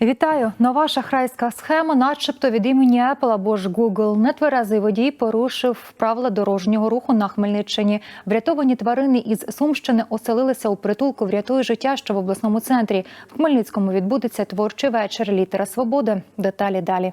Вітаю! Нова шахрайська схема, начебто від імені Apple або ж Google. Нетверезий водій порушив правила дорожнього руху на Хмельниччині. Врятовані тварини із Сумщини оселилися у притулку «Врятуй життя, що в обласному центрі. В Хмельницькому відбудеться творчий вечір. Літера свободи. Деталі далі.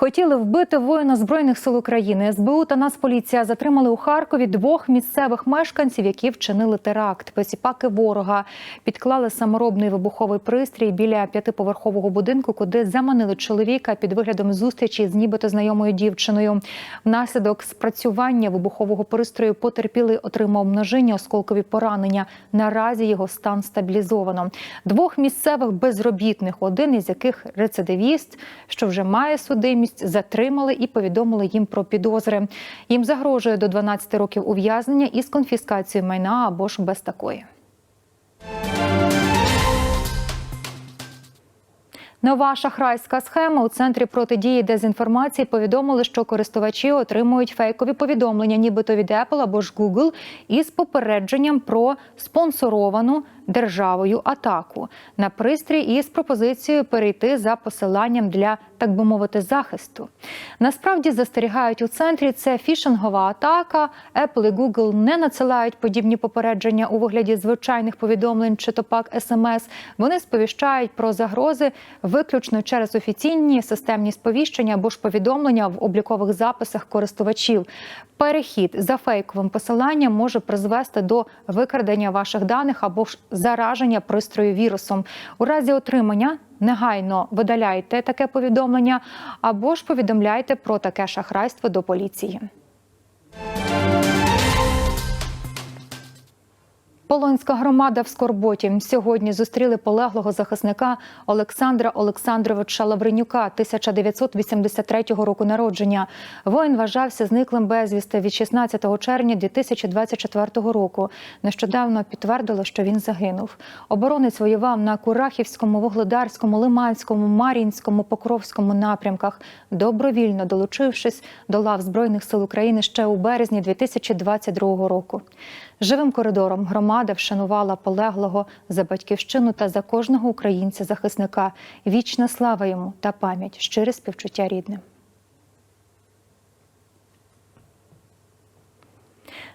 Хотіли вбити воїна збройних сил України. СБУ та Нацполіція затримали у Харкові двох місцевих мешканців, які вчинили теракт. Посіпаки ворога підклали саморобний вибуховий пристрій біля п'ятиповерхового будинку, куди заманили чоловіка під виглядом зустрічі з нібито знайомою дівчиною. Внаслідок спрацювання вибухового пристрою потерпілий отримав множинні осколкові поранення. Наразі його стан стабілізовано. Двох місцевих безробітних, один із яких рецидивіст, що вже має судимість, затримали і повідомили їм про підозри. Їм загрожує до 12 років ув'язнення із конфіскацією майна або ж без такої. Нова шахрайська схема у центрі протидії дезінформації повідомили, що користувачі отримують фейкові повідомлення, нібито від Apple або ж Google, із попередженням про спонсоровану державою атаку на пристрій із пропозицією перейти за посиланням для так би мовити захисту. Насправді застерігають у центрі це фішингова атака. Apple і Google не надсилають подібні попередження у вигляді звичайних повідомлень чи то пак смс. Вони сповіщають про загрози виключно через офіційні системні сповіщення або ж повідомлення в облікових записах користувачів. Перехід за фейковим посиланням може призвести до викрадення ваших даних або ж зараження пристрою вірусом. У разі отримання негайно видаляйте таке повідомлення або ж повідомляйте про таке шахрайство до поліції. Полонська громада в Скорботі сьогодні зустріли полеглого захисника Олександра Олександровича Лавренюка 1983 року народження. Воїн вважався зниклим безвісти від 16 червня 2024 року. Нещодавно підтвердили, що він загинув. Оборонець воював на Курахівському, Вугледарському, Лиманському, Мар'їнському, Покровському напрямках, добровільно долучившись до лав Збройних сил України ще у березні 2022 року. Живим коридором громада вшанувала полеглого за батьківщину та за кожного українця-захисника. Вічна слава йому та пам'ять, щире співчуття рідним.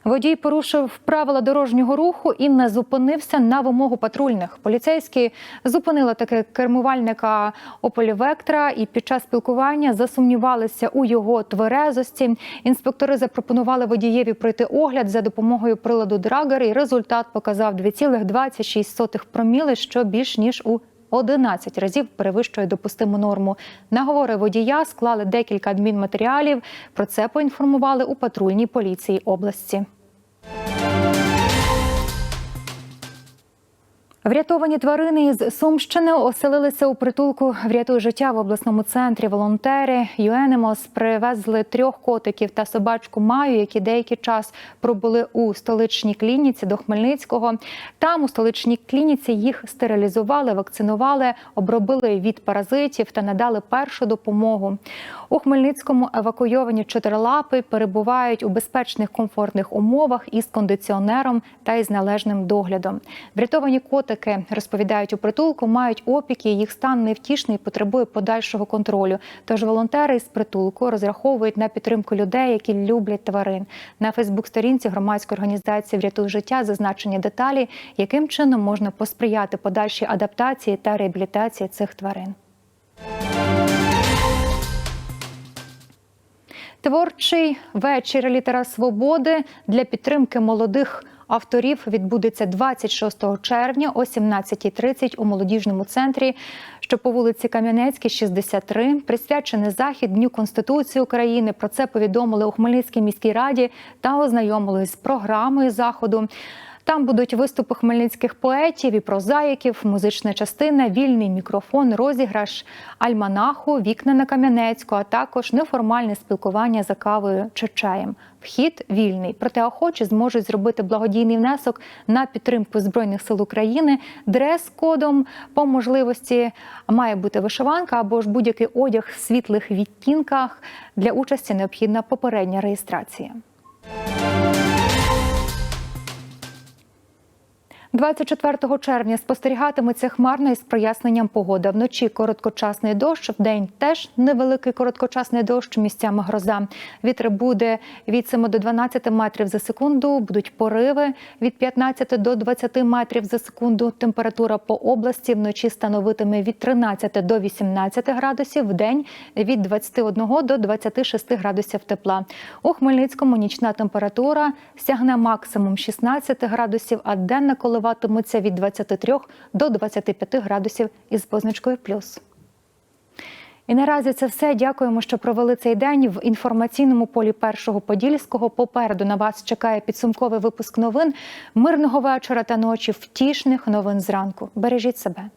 Водій порушив правила дорожнього руху і не зупинився на вимогу патрульних. Поліцейські зупинили таки кермувальника Ополі Вектора і під час спілкування засумнівалися у його тверезості. Інспектори запропонували водієві пройти огляд за допомогою приладу Драгер. І результат показав 2,26 проміли, що більш ніж у 11 разів перевищує допустиму норму. Наговори водія склали декілька адмінматеріалів. Про це поінформували у патрульній поліції області. Врятовані тварини із Сумщини оселилися у притулку «Врятуй життя в обласному центрі. Волонтери ЮЕНЕМОС привезли трьох котиків та собачку Маю, які деякий час пробули у столичній клініці до Хмельницького. Там у столичній клініці їх стерилізували, вакцинували, обробили від паразитів та надали першу допомогу. У Хмельницькому евакуйовані чотирилапи перебувають у безпечних комфортних умовах із кондиціонером та із належним доглядом. Врятовані котики розповідають у притулку, мають опіки. Їх стан невтішний, потребує подальшого контролю. Тож волонтери з притулку розраховують на підтримку людей, які люблять тварин. На Фейсбук-сторінці громадської організації Врятуй життя зазначені деталі, яким чином можна посприяти подальшій адаптації та реабілітації цих тварин. Творчий вечір літера свободи для підтримки молодих авторів відбудеться 26 червня о 17.30 у молодіжному центрі, що по вулиці Кам'янецькій, 63. Присвячений захід Дню Конституції України. Про це повідомили у Хмельницькій міській раді та ознайомились з програмою заходу. Там будуть виступи хмельницьких поетів і прозаїків, музична частина, вільний мікрофон, розіграш альманаху, вікна на Кам'янецьку, а також неформальне спілкування за кавою чи чаєм. Вхід вільний, проте охочі зможуть зробити благодійний внесок на підтримку збройних сил України. Дрес-кодом по можливості має бути вишиванка або ж будь-який одяг в світлих відтінках. Для участі необхідна попередня реєстрація. 24 червня спостерігатиметься хмарна із проясненням погода. Вночі короткочасний дощ, вдень теж невеликий короткочасний дощ, місцями гроза. Вітер буде від 7 до 12 метрів за секунду. Будуть пориви від 15 до 20 метрів за секунду. Температура по області вночі становитиме від 13 до 18 градусів, вдень від 21 до 26 градусів тепла. У Хмельницькому нічна температура сягне максимум 16 градусів, а денна коливатиметься від 23 до 25 градусів із позначкою плюс. І наразі це все. Дякуємо, що провели цей день в інформаційному полі першого подільського. Попереду на вас чекає підсумковий випуск новин. Мирного вечора та ночі, втішних новин зранку. Бережіть себе.